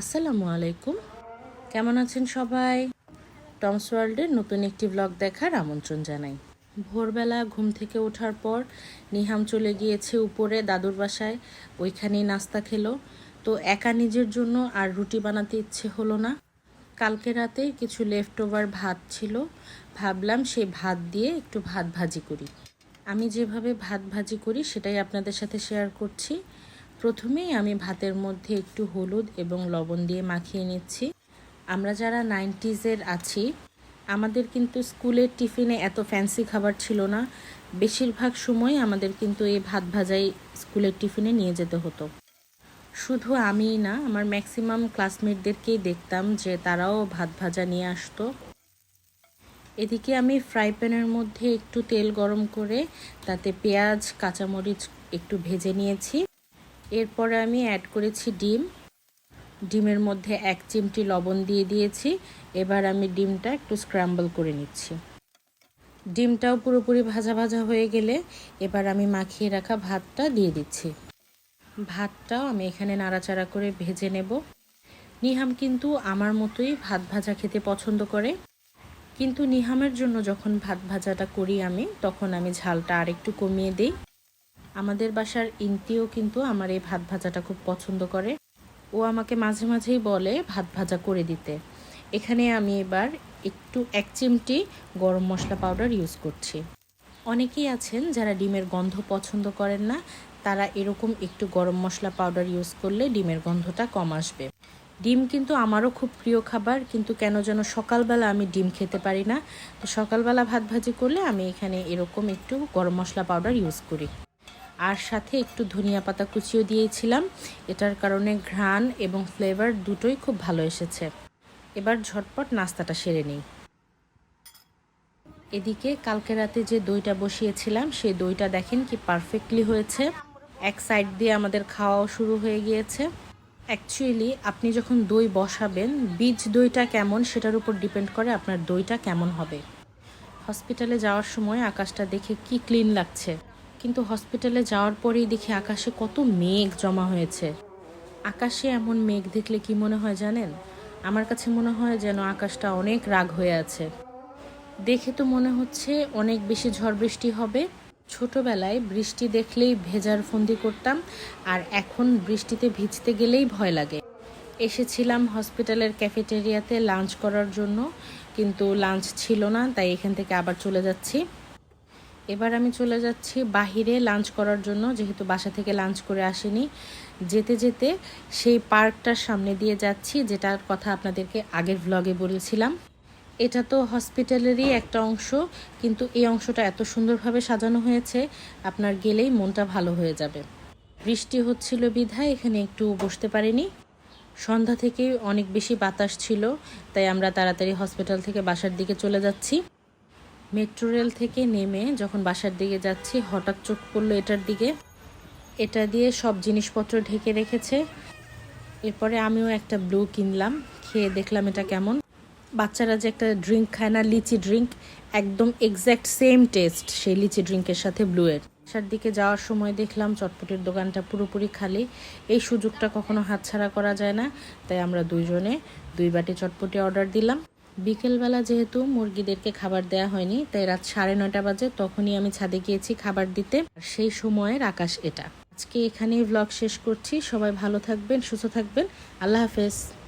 আসসালামু আলাইকুম। কেমন আছেন সবাই? টমস ওয়ার্ল্ডের নতুন একটি ব্লগ দেখার আমন্ত্রণ জানাই। ভোরবেলা ঘুম থেকে ওঠার পর নিহাম চলে গিয়েছে উপরে দাদুর বাসায়। ওইখানেই নাস্তা খেলো। তো একা নিজের জন্য আর রুটি বানাতে ইচ্ছে হলো না। কালকে রাতে কিছু লেফট ওভার ভাত ছিল। ভাবলাম সেই ভাত দিয়ে একটু ভাত ভাজি করি। আমি যেভাবে ভাত ভাজি করি সেটাই আপনাদের সাথে শেয়ার করছি। প্রথমেই আমি ভাতের মধ্যে একটু হলুদ এবং লবণ দিয়ে মাখিয়ে নিচ্ছি। আমরা যারা নাইনটিজের আছি, আমাদের কিন্তু স্কুলের টিফিনে এত ফ্যান্সি খাবার ছিল না। বেশিরভাগ সময় আমাদের কিন্তু এই ভাত ভাজাই স্কুলের টিফিনে নিয়ে যেতে হতো। শুধু আমিই না, আমার ম্যাক্সিমাম ক্লাসমেটদেরকেই দেখতাম যে তারাও ভাত ভাজা নিয়ে আসতো। এদিকে আমি ফ্রাই প্যানের মধ্যে একটু তেল গরম করে তাতে পেঁয়াজ, কাঁচামরিচ একটু ভেজে নিয়েছি। এরপরে আমি অ্যাড করেছি ডিম। ডিমের মধ্যে এক চিমটি লবণ দিয়ে দিয়েছি। এবার আমি ডিমটা একটু স্ক্র্যাম্বল করে নিচ্ছি। ডিমটাও পুরোপুরি ভাজা ভাজা হয়ে গেলে এবার আমি মাখিয়ে রাখা ভাতটা দিয়ে দিচ্ছি। ভাতটাও আমি এখানে নাড়াচাড়া করে ভেজে নেব। নিহাম কিন্তু আমার মতোই ভাত ভাজা খেতে পছন্দ করে। কিন্তু নিহামের জন্য যখন ভাত ভাজাটা করি আমি, তখন আমি ঝালটা আরেকটু কমিয়ে দিই। আমাদের বাসার ইন্তিও কিন্তু আমার এই ভাত ভাজাটা খুব পছন্দ করে। ও আমাকে মাঝে মাঝেই বলে ভাত ভাজা করে দিতে। এখানে আমি এবার একটু এক চিমটি গরম মশলা পাউডার ইউজ করছি। অনেকেই আছেন যারা ডিমের গন্ধ পছন্দ করেন না, তারা এরকম একটু গরম মশলা পাউডার ইউজ করলে ডিমের গন্ধটা কম আসবে। ডিম কিন্তু আমারও খুব প্রিয় খাবার, কিন্তু কেন যেন সকালবেলা আমি ডিম খেতে পারি না। তো সকালবেলা ভাত ভাজি করলে আমি এখানে এরকম একটু গরম মশলা পাউডার ইউজ করি। আর সাথে একটু ধনিয়া পাতা কুচিও দিয়েছিলাম। এটার কারণে ঘ্রাণ এবং ফ্লেভার দুটোই খুব ভালো এসেছে। এবার ঝটপট নাস্তাটা সেরে নিই। এদিকে কালকে রাতে যে দইটা বসিয়েছিলাম, সেই দইটা দেখেন কি পারফেক্টলি হয়েছে। এক সাইড দিয়ে আমাদের খাওয়াও শুরু হয়ে গিয়েছে। অ্যাকচুয়ালি আপনি যখন দই বসাবেন, বীজ দইটা কেমন সেটার উপর ডিপেন্ড করে আপনার দইটা কেমন হবে। হসপিটালে যাওয়ার সময় আকাশটা দেখে কি ক্লিন লাগছে। কিন্তু হসপিটালে যাওয়ার পরেই দেখি আকাশে কত মেঘ জমা হয়েছে। আকাশে এমন মেঘ দেখলে কি মনে হয় জানেন? আমার কাছে মনে হয় যেন আকাশটা অনেক রাগ হয়ে আছে। দেখে তো মনে হচ্ছে অনেক বেশি ঝড় বৃষ্টি হবে। ছোটবেলায় বৃষ্টি দেখলেই ভেজার ফন্দি করতাম, আর এখন বৃষ্টিতে ভিজতে গেলেই ভয় লাগে। এসেছিলাম হসপিটালের ক্যাফেটেরিয়াতে লাঞ্চ করার জন্য, কিন্তু লাঞ্চ ছিল না, তাই এখান থেকে আবার চলে যাচ্ছি। এবার আমি চলে যাচ্ছি বাহিরে লাঞ্চ করার জন্য, যেহেতু বাসা থেকে লাঞ্চ করে আসিনি। যেতে যেতে সেই পার্কটার সামনে দিয়ে যাচ্ছি, যেটার কথা আপনাদেরকে আগের ভ্লগে বলেছিলাম। এটা তো হসপিটালেরই একটা অংশ, কিন্তু এই অংশটা এত সুন্দরভাবে সাজানো হয়েছে, আপনার গেলেই মনটা ভালো হয়ে যাবে। বৃষ্টি হচ্ছিল বিধায় এখানে একটু বসতে পারিনি। সন্ধ্যা থেকে অনেক বেশি বাতাস ছিল, তাই আমরা তাড়াতাড়ি হসপিটাল থেকে বাসার দিকে চলে যাচ্ছি। মেট্রো রেল থেকে নেমে যখন বাসার দিকে যাচ্ছি, হঠাৎ চোখ পড়ল এটার দিকে। এটা দিয়ে সব জিনিসপত্র ঢেকে রেখেছে। এরপরে আমিও একটা ব্লু কিনলাম, খেয়ে দেখলাম এটা কেমন। বাচ্চারা যে একটা ড্রিঙ্ক খায় না, লিচি ড্রিঙ্ক, একদম এক্স্যাক্ট সেম টেস্ট সেই লিচি ড্রিঙ্কের সাথে ব্লুয়ের। বাসার দিকে যাওয়ার সময় দেখলাম চটপটির দোকানটা পুরোপুরি খালি। এই সুযোগটা কখনো হাতছাড়া করা যায় না, তাই আমরা দুইজনে দুই বাটি চটপটি অর্ডার দিলাম। বিকেলবেলা যেহেতু মুরগিদেরকে খাবার দেয়া হয়নি, তাই রাত সাড়ে নয়টা বাজে তখনই আমি ছাদে গিয়েছি খাবার দিতে। আর সেই সময়ের আকাশ এটা। আজকে এখানেই ব্লগ শেষ করছি। সবাই ভালো থাকবেন, সুস্থ থাকবেন। আল্লাহ হাফেজ।